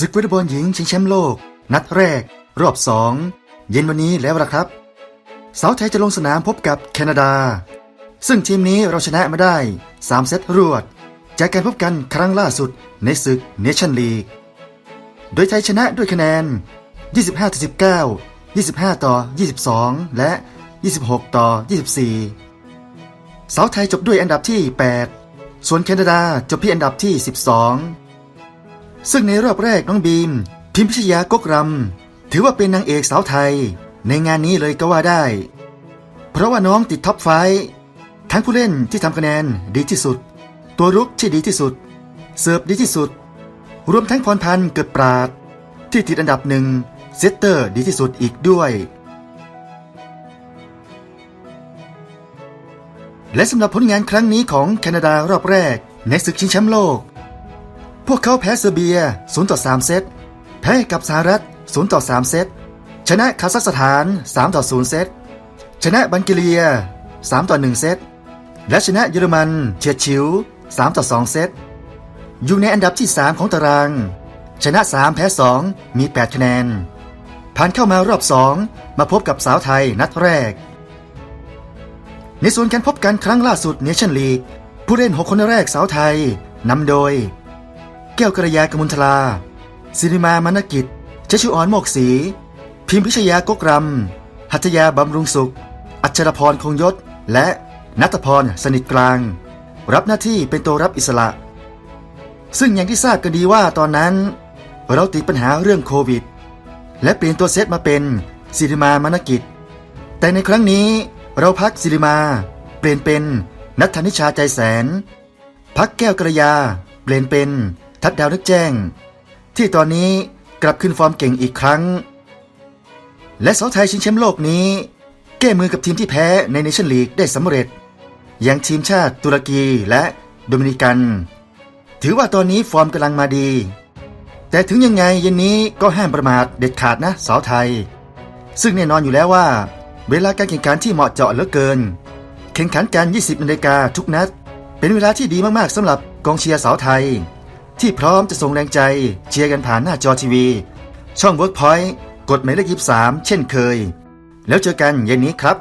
ศึกวอลเลย์บอลหญิงชิงแชมป์โลก นัดแรก รอบสองเย็นวันนี้แล้วละครับ สาวไทยจะลงสนามพบกับแคนาดา ซึ่งทีมนี้เราชนะมาได้ 3 เซตรวด จากการพบกันครั้งล่าสุดในศึกเนชั่นลีก โดยไทยชนะด้วยคะแนน 25ต่อ19 25 ต่อ 22 และ 26 ต่อ 24 สาวไทยจบด้วยอันดับที่ 8 ส่วนแคนาดาจบที่อันดับที่ 12 ซึ่งในรอบแรกน้องบีม พิมพิชยากกรำถือว่าเป็นนางเอกสาวไทย ในงานนี้เลยก็ว่าได้ เพราะว่าน้องติดท็อปไฟว์ทั้งผู้เล่นที่ทำคะแนนดีที่สุด ตัวรุกที่ดีที่สุด เสิร์ฟดีที่สุด รวมทั้งพรพันธ์เกิดปราด ที่ติดอันดับหนึ่งเซตเตอร์ดีที่สุดอีกด้วย และสำหรับผลงานครั้งนี้ของแคนาดารอบแรกในศึกชิงแชมป์โลก พวกเขาแพ้เซอร์เบีย0ต่อ3เซต แพ้กับสหรัฐ0ต่อ3เซต ชนะคาซัคสถาน3ต่อ0เซต ชนะบัลแกเรีย3ต่อ1เซต และชนะเยอรมันเฉียดฉิว3ต่อ2เซต อยู่ในอันดับที่ 3 ของตาราง ชนะ 3 แพ้ 2 มี 8 คะแนน ผ่านเข้ามารอบ 2 มาพบกับสาวไทยนัดแรก ในส่วนการพบกันครั้งล่าสุดเนชั่นลีกผู้เล่น 6 คนแรกสาวไทยนำโดย แก้วกระยากมุลทลาสิริมามานกิจเจชุออนโมกศีพิมพิชยากกรำหัตยาบำรุงสุข อัชรพรคงยศ และนัตพรสนิทกลาง รับหน้าที่เป็นตัวรับอิสระ ซึ่งอย่างที่ทราบกันดีว่าตอนนั้น เราติดปัญหาเรื่องโควิด และเปลี่ยนตัวเซตมาเป็นสิริมามานกิจ แต่ในครั้งนี้เราพักสิริมา เปลี่ยนเป็นนัทธนิชาใจแสน พักแก้วกระยา เปลี่ยนเป็น ทัดดาวนึกแจ้ง ที่ตอนนี้กลับขึ้นฟอร์มเก่งอีกครั้ง และสาวไทยชิงแชมป์โลกนี้ แก้มือกับทีมที่แพ้ในเนชั่นลีกได้สำเร็จ อย่างทีมชาติตุรกีและโดมินิกัน ถือว่าตอนนี้ฟอร์มกำลังมาดี แต่ถึงยังไงเย็นนี้ก็ห้ามประมาทเด็ดขาดนะสาวไทย ซึ่งแน่นอนอยู่แล้วว่า เวลาการแข่งขันที่เหมาะเจาะเหลือเกิน แข่งขันกัน 20นาฬิกาทุกนัด เป็นเวลาที่ดีมากๆสำหรับกองเชียร์สาวไทย ที่พร้อมจะส่งแรงใจเชียร์กันผ่านหน้าจอทีวี ช่อง Workpoint กดหมายเลข 23 เช่นเคย แล้วเจอกันเย็นนี้ครับ